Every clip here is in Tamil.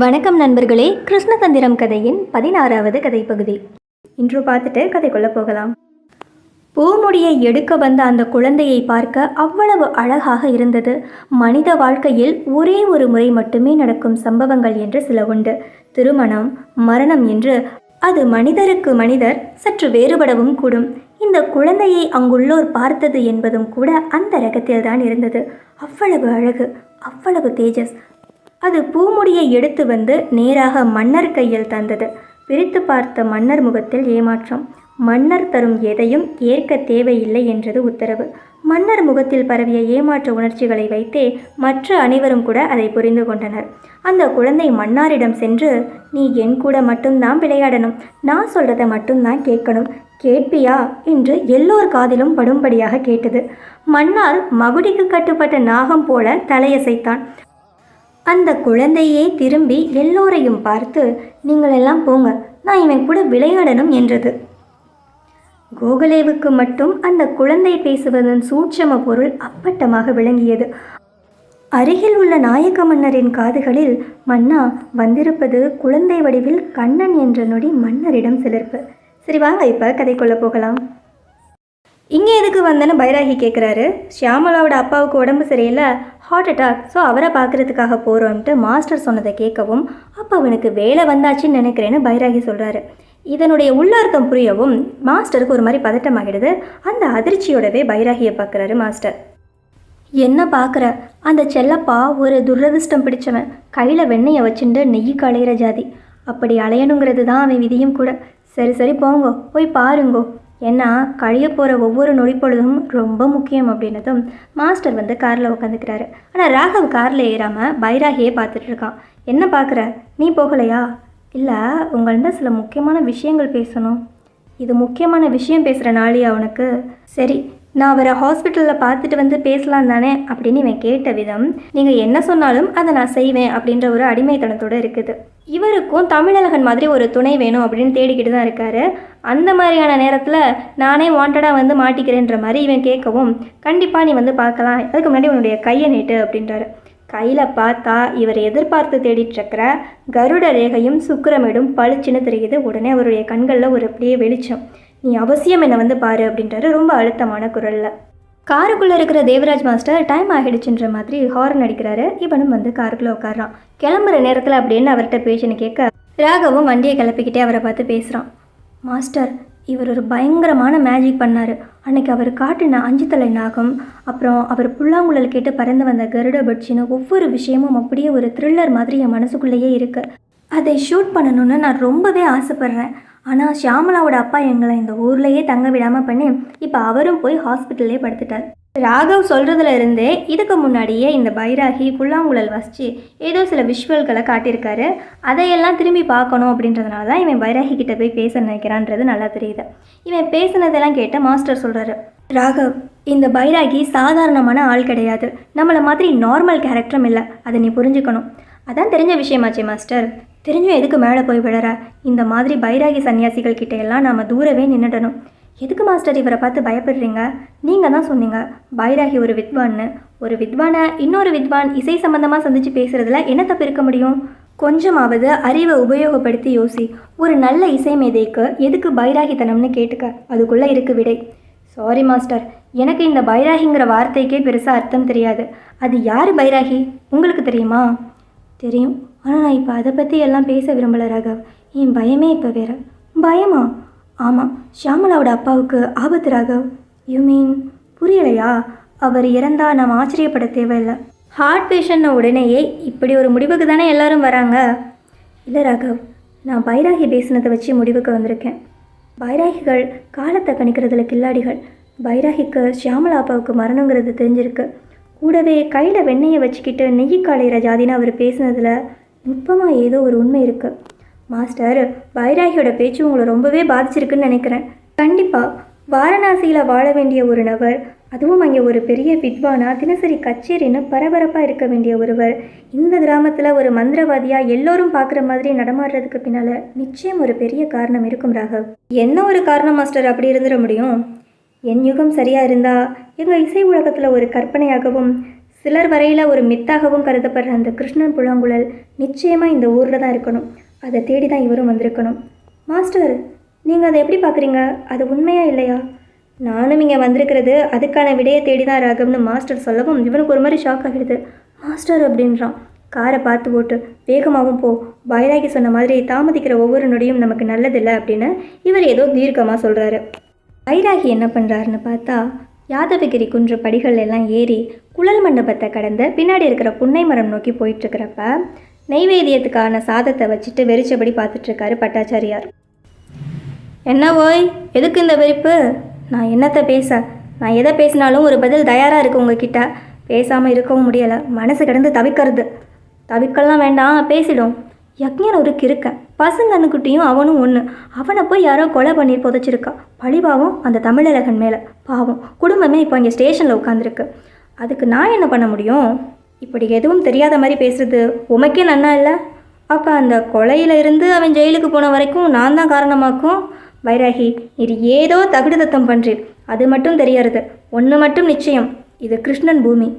வணக்கம் நண்பர்களே கிருஷ்ணதந்திரம் கதையின் பதினாறாவது கதை பகுதி இன்று பார்த்துட்டு கதைக்குள்ள போகலாம். பூமுடியை எடுக்க வந்த அந்த குழந்தையை பார்க்க அவ்வளவு அழகாக இருந்தது. மனித வாழ்க்கையில் ஒரே ஒரு முறை மட்டுமே நடக்கும் சம்பவங்கள் என்று சில உண்டு. திருமணம் மரணம் என்று அது மனிதருக்கு மனிதர் சற்று வேறுபடவும் கூடும். இந்த குழந்தையை அங்குள்ளோர் பார்த்தது என்பதும் கூட அந்த ரகத்தில்தான் இருந்தது. அவ்வளவு அழகு அவ்வளவு தேஜஸ் அது பூமுடியை எடுத்து வந்து நேராக மன்னர் கையில் தந்தது. பிரித்து பார்த்த மன்னர் முகத்தில் ஏமாற்றம். மன்னர் தரும் எதையும் ஏற்க தேவையில்லை என்றது உத்தரவு. மன்னர் முகத்தில் பரவிய ஏமாற்ற உணர்ச்சிகளை வைத்தே மற்ற அனைவரும் கூட அதை புரிந்து கொண்டனர். அந்த குழந்தை மன்னாரிடம் சென்று நீ என் கூட மட்டும்தான் விளையாடணும். நான் சொல்றதை மட்டும்தான் கேட்கணும். கேட்பியா? என்று எல்லோர் காதிலும் படும்படியாக கேட்டது. மன்னார் மகுடிக்கு கட்டுப்பட்ட நாகம் போல தலையசைத்தான். அந்த குழந்தையே திரும்பி எல்லோரையும் பார்த்து நீங்கள் எல்லாம் போங்க நான் இவன் கூட விளையாடணும் என்றது. கோகலேவுக்கு மட்டும் அந்த குழந்தை பேசுவதன் சூட்சம பொருள் அப்பட்டமாக விளங்கியது. அருகில் உள்ள நாயக்க மன்னரின் காதுகளில் மன்னா வந்திருப்பது குழந்தை வடிவில் கண்ணன் என்ற நொடி மன்னரிடம் சிலிர்ப்பு. சரி வாங்க இப்போ கதைக்குள்ளே போகலாம். இங்கே எதுக்கு வந்தேன்னு பைராகி கேட்குறாரு ஷியாமலாவோட அப்பாவுக்கு உடம்பு சரியில்லை ஹார்ட் அட்டாக் ஸோ அவரை பார்க்குறதுக்காக போகிறோன்ட்டு மாஸ்டர் சொன்னதை கேட்கவும் அப்போ அவனுக்கு வேலை வந்தாச்சுன்னு நினைக்கிறேன்னு பைராகி சொல்கிறாரு இதனுடைய உள்ளார்த்தம் புரியவும் மாஸ்டருக்கு ஒரு மாதிரி பதட்டமாகிடுது. அந்த அதிர்ச்சியோடவே பைராகியை பார்க்குறாரு மாஸ்டர். என்ன பார்க்குற? அந்த செல்லப்பா ஒரு துரதிர்ஷ்டம் பிடிச்சவன். கையில் வெண்ணையை வச்சுட்டு நெய்யுக்கு அலையிற ஜாதி. அப்படி அலையணுங்கிறது தான் அவன் விதியும் கூட. சரி சரி போங்கோ. போய் பாருங்கோ. ஏன்னா கழிய போகிற ஒவ்வொரு நொடிப்பொழுதும் ரொம்ப முக்கியம் அப்படின்னதும் மாஸ்டர் வந்து காரில் உட்காந்துக்கிறாரு ஆனால் ராகவ் காரில் ஏறாமல் பைராகியே பார்த்துட்டு இருக்கான். என்ன பார்க்குற? நீ போகலையா? இல்லை உங்கள்கிட்ட சில முக்கியமான விஷயங்கள் பேசணும். இது முக்கியமான விஷயம் பேசுகிற நாளியா அவனுக்கு சரி நான் அவரை ஹாஸ்பிட்டலில் பார்த்துட்டு வந்து பேசலாம் தானே அப்படின்னு இவன் கேட்ட விதம் நீங்கள் என்ன சொன்னாலும் அதை நான் செய்வேன் அப்படின்ற ஒரு அடிமைத்தனத்தோடு இருக்குது. இவருக்கும் தமிழழகன் மாதிரி ஒரு துணை வேணும் அப்படின்னு தேடிக்கிட்டு தான் இருக்காரு. அந்த மாதிரியான நேரத்தில் நானே வாண்டடாக வந்து மாட்டிக்கிறேன்ற மாதிரி இவன் கேட்கவும் கண்டிப்பாக நீ வந்து பார்க்கலாம். அதுக்கு முன்னாடி உன்னுடைய கையை நீட்டு அப்படின்றாரு. கையில் பார்த்தா இவர் எதிர்பார்த்து தேடிட்டுருக்கிற கருட ரேகையும் சுக்கிரமேடும் பளிச்சுன்னு தெரியுது. உடனே அவருடைய கண்களில் ஒரு அப்படியே வெளிச்சம். நீ அவசியம் என்னை வந்து பாரு அப்படின்றாரு. ரொம்ப அழுத்தமான குரலில். காருக்குள்ளே இருக்கிற தேவராஜ் மாஸ்டர் டைம் ஆகிடுச்சுன்ற மாதிரி ஹாரன் அடிக்கிறாரு. இவனும் வந்து காருக்குள்ளே உட்காடுறான் கிளம்புற நேரத்தில் அப்படின்னு அவர்கிட்ட பேச்சுன்னு கேட்க ராகவும் வண்டியை கிளப்பிக்கிட்டே அவரை பார்த்து பேசுகிறான் மாஸ்டர் இவர் ஒரு பயங்கரமான மேஜிக் பண்ணார். அன்னைக்கு அவர் காட்டின அஞ்சு தலை நாகம் அப்புறம் அவர் புல்லாங்குழல் கேட்டு பறந்து வந்த கருட பட்சின்னு ஒவ்வொரு விஷயமும் அப்படியே ஒரு த்ரில்லர் மாதிரி என் மனசுக்குள்ளேயே இருக்குது அதை ஷூட் பண்ணணும்னு நான் ரொம்பவே ஆசைப்பட்றேன். ஆனால் ஷியாமலாவோட அப்பா எங்களை இந்த ஊர்லேயே தங்க விடாமல் பண்ணி இப்போ அவரும் போய் ஹாஸ்பிட்டல்லே படுத்துட்டார். ராகவ் சொல்கிறதுல இருந்தே இதுக்கு முன்னாடியே இந்த பைராகி புல்லாங்குழல் வசித்து ஏதோ சில விஷுவல்களை காட்டியிருக்காரு. அதையெல்லாம் திரும்பி பார்க்கணும் அப்படின்றதுனால தான் இவன் பைராகி கிட்ட போய் பேச நினைக்கிறான்றது நல்லா தெரியுது. இவன் பேசுனதெல்லாம் கேட்ட மாஸ்டர் சொல்கிறாரு ராகவ் இந்த பைராகி சாதாரணமான ஆள் கிடையாது. நம்மளை மாதிரி நார்மல் கேரக்டரும் இல்லை. அதை நீ புரிஞ்சுக்கணும். அதான் தெரிஞ்ச விஷயமாச்சே மாஸ்டர். தெரிஞ்சும் எதுக்கு மேலே போய் விழற? இந்த மாதிரி பைராகி சன்னியாசிகள் கிட்ட எல்லாம் நாம் தூரவே நின்றுடணும் எதுக்கு மாஸ்டர் இவரை பார்த்து பயப்படுறீங்க? நீங்கள் தான் சொன்னீங்க பைராகி ஒரு வித்வான்னு. ஒரு வித்வானை இன்னொரு வித்வான் இசை சம்பந்தமாக சந்தித்து பேசுகிறதுல என்ன தப்பு இருக்க முடியும்? கொஞ்சமாவது அறிவை உபயோகப்படுத்தி யோசி. ஒரு நல்ல இசை மேதைக்கு எதுக்கு பைராகித்தனம்னு கேட்டுக்க? அதுக்குள்ளே இருக்கு விடை. சாரி மாஸ்டர் எனக்கு இந்த பைராகிங்கிற வார்த்தைக்கே பெருசாக அர்த்தம் தெரியாது. அது யார் பைராகி? உங்களுக்கு தெரியுமா? தெரியும். ஆனால் நான் இப்போ அதை பற்றி எல்லாம் பேச விரும்பல ராகவ். என் பயமே இப்போ வேற. பயமா? ஆமாம் ஷியாமலாவோட அப்பாவுக்கு ஆபத்து ராகவ். யூ மீன் புரியலையா? அவர் இறந்தால் நாம் ஆச்சரியப்பட தேவையில்லை. ஹார்ட் பேஷண்ட்ன உடனேயே இப்படி ஒரு முடிவுக்கு தானே எல்லாரும் வராங்க? இல்லை ராகவ். நான் பைராகி பேசினதை வச்சு முடிவுக்கு வந்திருக்கேன். பைராகிகள் காலத்தை கணிக்கிறதுல கில்லாடிகள். பைராகிக்கு ஷியாமலா அப்பாவுக்கு மரணங்கிறது தெரிஞ்சிருக்கு. கூடவே கையில் வெண்ணெயை வச்சுக்கிட்டு நெய்யி காலையிற ஜாதின்னு அவர் பேசுனதில் நுட்பமாக ஏதோ ஒரு உண்மை இருக்குது மாஸ்டர் பைராகியோட பேச்சு உங்களை ரொம்பவே பாதிச்சிருக்குன்னு நினைக்கிறேன். கண்டிப்பாக வாரணாசியில் வாழ வேண்டிய ஒரு நபர் அதுவும் அங்கே ஒரு பெரிய வித்வானா தினசரி கச்சேரின்னு பரபரப்பாக இருக்க வேண்டிய ஒருவர் இந்த கிராமத்தில் ஒரு மந்திரவாதியாக எல்லோரும் பார்க்குற மாதிரி நடமாடுறதுக்கு பின்னால் நிச்சயம் ஒரு பெரிய காரணம் இருக்கும் ராகவ். என்ன ஒரு காரணம் மாஸ்டர்? அப்படி இருந்துட முடியும்? என் யுகம் சரியாக இருந்தால் எங்கள் இசை உலகத்தில் ஒரு கற்பனையாகவும் சிலர் வரையில் ஒரு மித்தாகவும் கருதப்படுற அந்த கிருஷ்ணன் புலாங்குழல் நிச்சயமாக இந்த ஊரில் தான் இருக்கணும். அதை தேடி தான் இவரும் வந்திருக்கணும். மாஸ்டர் நீங்கள் அதை எப்படி பார்க்குறீங்க அது உண்மையா இல்லையா? நானும் இங்கே வந்திருக்கிறது அதுக்கான விடையை தேடி தான் ராகம்னு மாஸ்டர் சொல்லவும் இவனுக்கு ஒரு மாதிரி ஷாக் ஆகிடுது. மாஸ்டர் அப்படின்றான். காரை பார்த்து ஓட்டு வேகமாகவும் போ. பைராகி சொன்ன மாதிரி தாமதிக்கிற ஒவ்வொரு நொடியும் நமக்கு நல்லதில்லை அப்படின்னு இவர் ஏதோ தீர்க்கமாக சொல்கிறாரு பைராகி என்ன பண்ணுறாருன்னு பார்த்தா யாதவகிரி குன்று படிகள் எல்லாம் ஏறி குழல் மண்டபத்தை கடந்து பின்னாடி இருக்கிற புன்னை மரம் நோக்கி போயிட்டுருக்கிறப்ப நெய்வேத்தியத்துக்கான சாதத்தை வச்சுட்டு வெறிச்சபடி பார்த்துட்ருக்காரு பட்டாச்சாரியார். என்ன ஓய் எதுக்கு இந்த வெறிப்பு? நான் என்னத்தை பேச? நான் எதை பேசினாலும் ஒரு பதில் தயாராக இருக்கு உங்ககிட்ட. பேசாமல் இருக்கவும் முடியலை. மனசு கிடந்து தவிக்கிறது. தவிக்கலாம் வேண்டாம் பேசிடும். யக்ஞன் ஒரு கிறுக்க பசங்கன்னுக்குட்டியும் அவனும் ஒன்று அவனை போய் யாரோ கொலை பண்ணி புதைச்சிருக்கா. பழிபாவம் அந்த தமிழழகன் மேலே. பாவம். குடும்பமே இப்போ இங்கே ஸ்டேஷனில் உட்காந்துருக்கு அதுக்கு நான் என்ன பண்ண முடியும்? இப்படி எதுவும் தெரியாத மாதிரி பேசுறது உமக்கே நன்னா இல்லை? அப்போ அந்த கொலையில இருந்து அவன் ஜெயிலுக்கு போன வரைக்கும் நான் தான் காரணமாக்கும்? வைராகி இது ஏதோ தகுடு தத்தம் பண்ணுறீர் அது மட்டும் தெரியறது. ஒன்று மட்டும் நிச்சயம். இது கிருஷ்ணன் பூமி.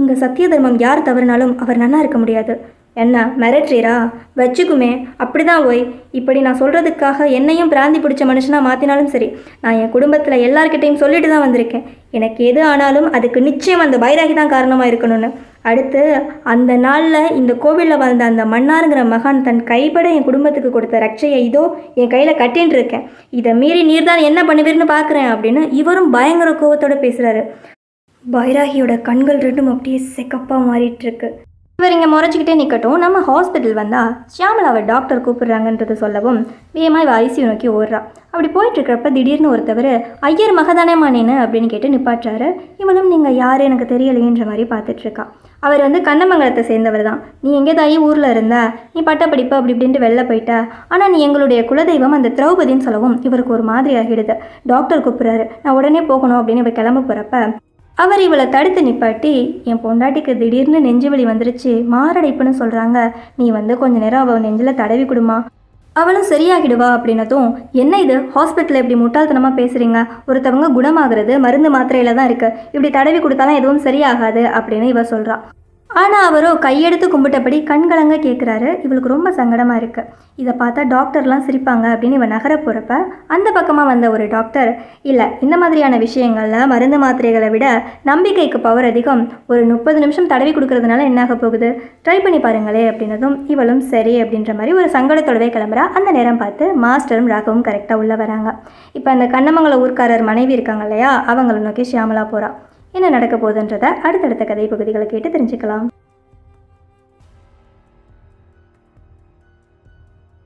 இங்கே சத்திய தர்மம் யார் தவறினாலும் அவர் நன்னா இருக்க முடியாது. என்ன மிரட்டுறீரா? வச்சுக்குமே. அப்படிதான் ஓய். இப்படி நான் சொல்கிறதுக்காக என்னையும் பிராந்தி பிடிச்ச மனுஷனாக மாற்றினாலும் சரி நான் என் குடும்பத்தில் எல்லார்கிட்டையும் சொல்லிட்டு தான் வந்திருக்கேன். எனக்கு எது ஆனாலும் அதுக்கு நிச்சயம் அந்த பைராகி தான் காரணமாக இருக்கணும்னு. அடுத்து அந்த நாளில் இந்த கோவிலில் வாழ்ந்த அந்த மன்னாருங்கிற மகான் தன் கைப்பட என் குடும்பத்துக்கு கொடுத்த ரட்சையை இதோ என் கையில் கட்டின்னு இருக்கேன். இதை மீறி நீர் தான் என்ன பண்ணுவீர்னு பார்க்குறேன் அப்படின்னு இவரும் பயங்கர கோவத்தோட பேசுகிறாரு பைராகியோட கண்கள் ரெண்டும் அப்படியே செக்கப்பாக மாறிட்டுருக்கு இவர் இங்கே முறைச்சிக்கிட்டே நிற்கட்டும் நம்ம ஹாஸ்பிட்டல் வந்தால் அவர் டாக்டர் கூப்பிடுறாங்கன்றது சொல்லவும் வேகமாக இவள் ஐசியூ நோக்கி ஓடுறா. அப்படி போயிட்டுருக்கிறப்ப திடீர்னு ஒருத்தவர் ஐயர் மகதானே மானேன்னு அப்படின்னு கேட்டு நிப்பாட்டுறாரு. இவனும் நீங்கள் யார்? எனக்கு தெரியலையேன்ற மாதிரி பார்த்துட்ருக்கா அவர் வந்து கண்ணமங்கலத்தை சேர்ந்தவர் தான் நீ எங்கே தாயி ஊரில் இருந்த? நீ பட்ட படிப்பு அப்படி இப்படின்ட்டு வெளில போயிட்ட? ஆனால் நீ எங்களுடைய குலதெய்வம் அந்த திரௌபதின்னு சொல்லவும் இவருக்கு ஒரு மாதிரி ஆகிடுது டாக்டர் கூப்பிட்றாரு. நான் உடனே போகணும் அப்படின்னு இவர் கிளம்ப போகிறப்ப அவர் இவளை தடுத்து நிப்பாட்டி என் பொண்டாட்டிக்கு திடீர்னு நெஞ்சு வலி வந்துருச்சு மாரடைப்புன்னு சொல்கிறாங்க நீ வந்து கொஞ்ச நேரம் அவள் நெஞ்சில் தடவி கொடுமா. அவளும் சரியாகிடுவா அப்படின்னதும் என்ன இது? ஹாஸ்பிட்டலில் இப்படி முட்டாள்தனமாக பேசுகிறீங்க ஒருத்தவங்க குணமாகிறது மருந்து மாத்திரையில் தான் இருக்குது இப்படி தடவி கொடுத்தாலும் எதுவும் சரியாகாது அப்படின்னு இவ சொல்கிறா ஆனால் அவரோ கையெடுத்து கும்பிட்டபடி கண்கலங்க கேட்குறாரு இவளுக்கு ரொம்ப சங்கடமாக இருக்குது இதை பார்த்தா டாக்டர்லாம் சிரிப்பாங்க அப்படின்னு இவன் நகர போகிறப்ப அந்த பக்கமாக வந்த ஒரு டாக்டர் இல்லை இந்த மாதிரியான விஷயங்களில் மருந்து மாத்திரைகளை விட நம்பிக்கைக்கு பவர் அதிகம். ஒரு முப்பது நிமிஷம் தடவி கொடுக்கறதுனால என்னாக போகுது? ட்ரை பண்ணி பாருங்களே அப்படின்னதும் இவளும் சரி அப்படின்ற மாதிரி ஒரு சங்கடத்தோடவே கிளம்புறா. அந்த நேரம் பார்த்து மாஸ்டரும் ராகவும் கரெக்டாக உள்ளே வராங்க. இப்போ அந்த கண்ணமங்கல ஊர்க்காரர் மனைவி இருக்காங்க இல்லையா? அவங்கள நோக்கி ஷியாமலா போகிறா என்ன நடக்க போகுதுன்றதை அடுத்தடுத்த கதை பகுதிகளை கேட்டு தெரிஞ்சுக்கலாம்.